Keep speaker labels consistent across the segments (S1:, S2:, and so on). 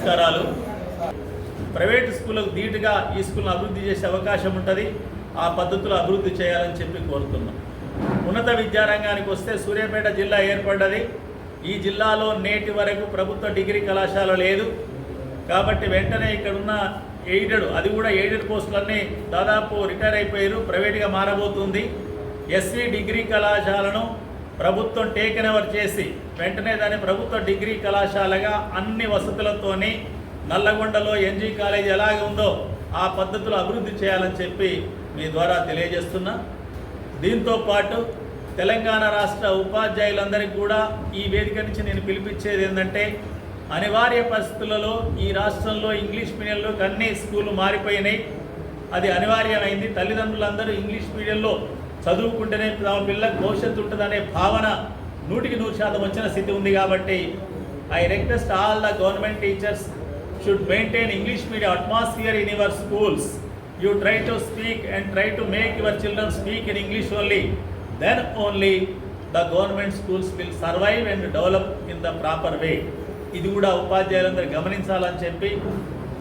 S1: నమస్కారాలు. ప్రైవేట్ స్కూళ్ళకు ధీటుగా ఈ స్కూల్ను అభివృద్ధి చేసే అవకాశం ఉంటుంది. ఆ పద్ధతులు అభివృద్ధి చేయాలని చెప్పి కోరుతున్నాం. ఉన్నత విద్యారంగానికి వస్తే సూర్యాపేట జిల్లా ఏర్పడ్డది. ఈ జిల్లాలో నేటి వరకు ప్రభుత్వ డిగ్రీ కళాశాల లేదు. కాబట్టి వెంటనే ఇక్కడున్న ఎయిడెడ్ అది కూడా ఎయిడెడ్ పోస్టులన్నీ దాదాపు రిటైర్ అయిపోయారు. ప్రైవేట్గా మారబోతుంది. ఎస్వి డిగ్రీ కళాశాలను ప్రభుత్వం టేకెన్ ఓవర్ చేసి వెంటనే దాన్ని ప్రభుత్వ డిగ్రీ కళాశాలగా అన్ని వసతులతోని నల్లగొండలో ఎన్జీ కాలేజ్ ఎలాగ ఉందో ఆ పద్ధతులు అభివృద్ధి చేయాలని చెప్పి మీ ద్వారా తెలియజేస్తున్నా. దీంతో పాటు తెలంగాణ రాష్ట్ర ఉపాధ్యాయులందరికీ కూడా ఈ వేదిక నుంచి నేను పిలిపించేది ఏంటంటే అనివార్య పరిస్థితులలో ఈ రాష్ట్రంలో ఇంగ్లీష్ మీడియంలో అన్ని స్కూళ్ళు మారిపోయినాయి. అది అనివార్యమైంది. తల్లిదండ్రులందరూ ఇంగ్లీష్ మీడియంలో చదువుకుంటేనే తమ పిల్లలకు భవిష్యత్తు ఉంటుందనే భావన నూటికి నూరు శాతం వచ్చిన స్థితి ఉంది కాబట్టి I request all the government teachers should maintain English medium atmosphere in your schools you try to speak and try to make your children speak in English only then only the government schools will survive and develop in the proper way ఇది కూడా ఉపాధ్యాయులందరూ గమనించాలని చెప్పి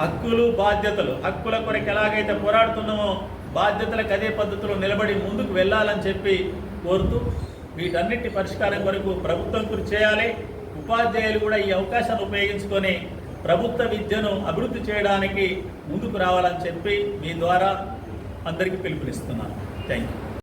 S1: హక్కులు బాధ్యతలు హక్కుల కొరకు ఎలాగైతే పోరాడుతున్నామో బాధ్యతలకు అదే పద్ధతిలో నిలబడి ముందుకు వెళ్ళాలని చెప్పి కోరుతూ వీటన్నిటి పరిష్కారం కొరకు ప్రభుత్వం కృషి చేయాలి. ఉపాధ్యాయులు కూడా ఈ అవకాశాన్ని ఉపయోగించుకొని ప్రభుత్వ విద్యను అభివృద్ధి చేయడానికి ముందుకు రావాలని చెప్పి మీ ద్వారా అందరికీ పిలుపునిస్తున్నాను. Thank you